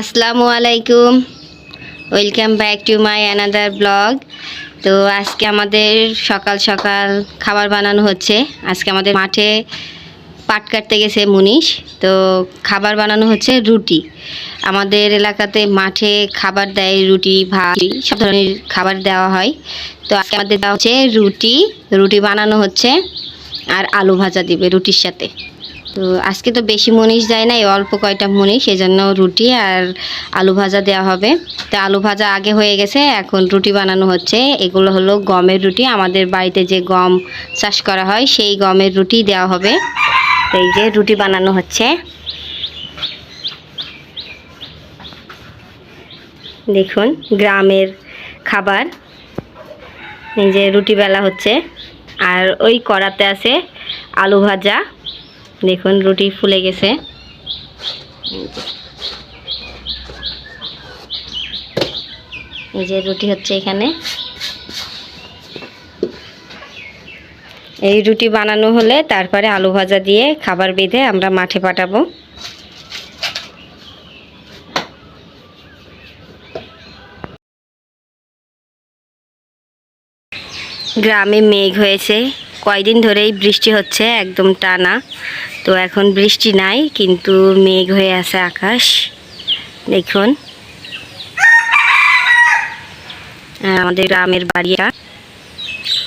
আসসালামু আলাইকুম। Welcome back to my another blog তো আজকে আমাদের সকাল সকাল খাবার বানানো হচ্ছে। আজকে আমাদের মাঠে পাট কাটতে গেছে মুনিশ। তো খাবার বানানো হচ্ছে রুটি। আমাদের এলাকাতে মাঠে খাবার দেয় রুটি, ভাত সব ধরনের খাবার দেওয়া হয়। তো আজকে আমাদের দেওয়া হচ্ছে রুটি। রুটি বানানো হচ্ছে। আর আলু ভাজা দিবে রুটির সাথে। তো আজকে তো বেশি মনীষ যায় না এই অল্প কয়টা মনীষ সেজন্য রুটি আর আলু ভাজা দেওয়া হবে। তো আলু ভাজা আগে হয়ে গেছে, এখন রুটি বানানো হচ্ছে। এগুলো হলো গমের রুটি, আমাদের বাড়িতে যে গম চাষ করা হয়, সেই গমের রুটি দেওয়া হবে। তো এই যে রুটি বানানো হচ্ছে। দেখুন, গ্রামের খাবার। এই যে রুটি বেলা হচ্ছে। আর ওই কড়াতে আছে আলু ভাজা। দেখুন, রুটি ফুলে গেছে। এই যে রুটি হচ্ছে এখানে। এই রুটি বানানো হলে তারপরে আলু ভাজা দিয়ে খাবার বেঁধে আমরা মাঠে পাঠাবো। গ্রামে মেঘ হয়েছে। কয়দিন ধরেই বৃষ্টি হচ্ছে, একদম টানা। তো এখন বৃষ্টি নাই, কিন্তু মেঘ হয়ে আছে আকাশ। দেখুন। আর আমাদের গ্রামের বাড়িটা।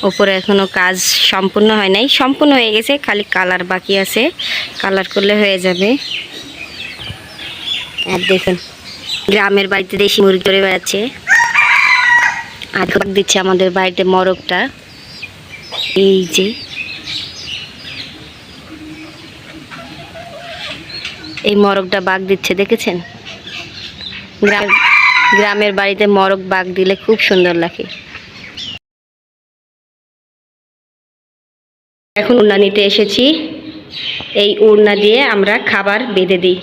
ওপরে এখনও কাজ সম্পূর্ণ হয় নাই। সম্পূর্ণ হয়ে গেছে, খালি কালার বাকি আছে। কালার করলে হয়ে যাবে। আর দেখুন, গ্রামের বাড়িতে দেশি মুরগি করে বেড়াচ্ছে। আর দিচ্ছে আমাদের বাড়িতে মরগটা। এই যে, এই মরগটা বাঘ দিচ্ছে, দেখেছেন? গ্রাম গ্রামের বাড়িতে মরগ বাঘ দিলে খুব সুন্দর লাগে। এখন উড়না নিতে এসেছি। এই উড়না দিয়ে আমরা খাবার বেঁধে দিই।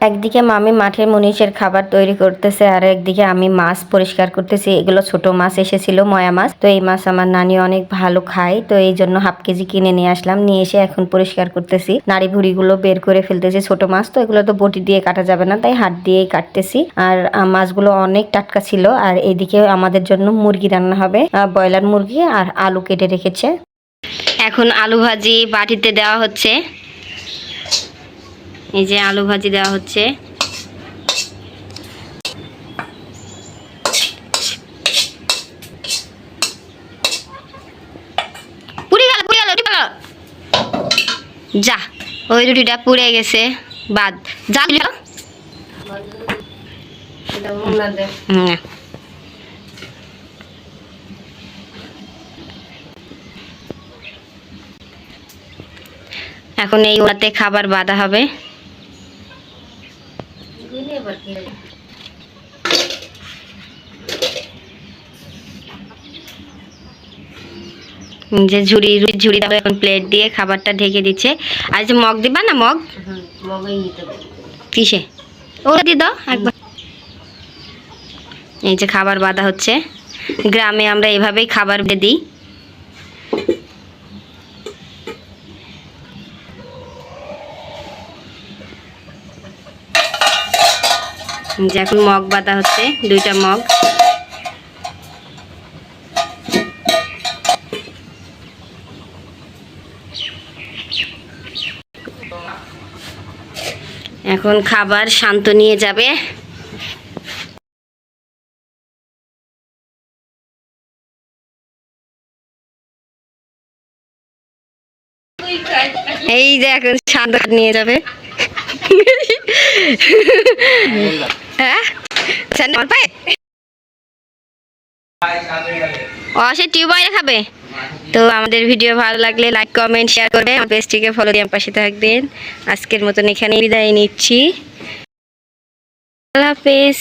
একদিকে মামি মাঠে মনীষের খাবার তৈরি করতেছে, আর একদিকে আমি মাছ পরিষ্কার করতেছি। এগুলো ছোট মাছ এসেছিল, ময়া মাছ। তো এই মাছ আমার নানি অনেক ভালো খায়, তো এই জন্য হাফ কেজি কিনে নিয়ে আসলাম, নিয়ে এসে এখন পরিষ্কার করতেছি। নাড়ি ভুড়িগুলো বের করে ফেলতেছি ছোট মাছ, তো এগুলো তো বটি দিয়ে কাটা যাবে না, তাই হাত দিয়েই কাটতেছি। আর মাছগুলো অনেক টাটকা ছিল, আর এদিকে আমাদের জন্য মুরগি রান্না হবে ব্রয়লার মুরগি আর আলু কেটে রেখেছে। এখন আলু ভাজি বাটিতে দেওয়া হচ্ছে। এই যে আলু ভাজি দেওয়া হচ্ছে। যা, ওই রুটিটা পুড়ে গেছে, বাদ। যা দিল। এখন এই ওটাতে খাবার বাঁধা হবে। যে ঝুড়ি রুটির ঝুড়ি দাও এখন প্লেট দিয়ে খাবারটা ঢেকে দিচ্ছে। আর যে মগ দিবা না মগ? কিসে? ওটা দিয়ে দাও একবার। এই যে খাবার বাঁধা হচ্ছে। গ্রামে আমরা এভাবেই খাবার দিই। যে এখন মগ বাঁধা হচ্ছে, দুইটা মগ। এখন খাবার শান্ত নিয়ে যাবে। এই যে এখন শান্ত নিয়ে যাবে। হ্যাঁ? ও, সে টিউবওয়েল খাবে। তো আমাদের ভিডিও ভালো লাগলে লাইক কমেন্ট শেয়ার করবে আমার পেজটিকে ফলো দিয়ে পাশে থাকবেন। আজকের মতন এখানে বিদায় নিচ্ছি। আল্লাহ হাফেজ।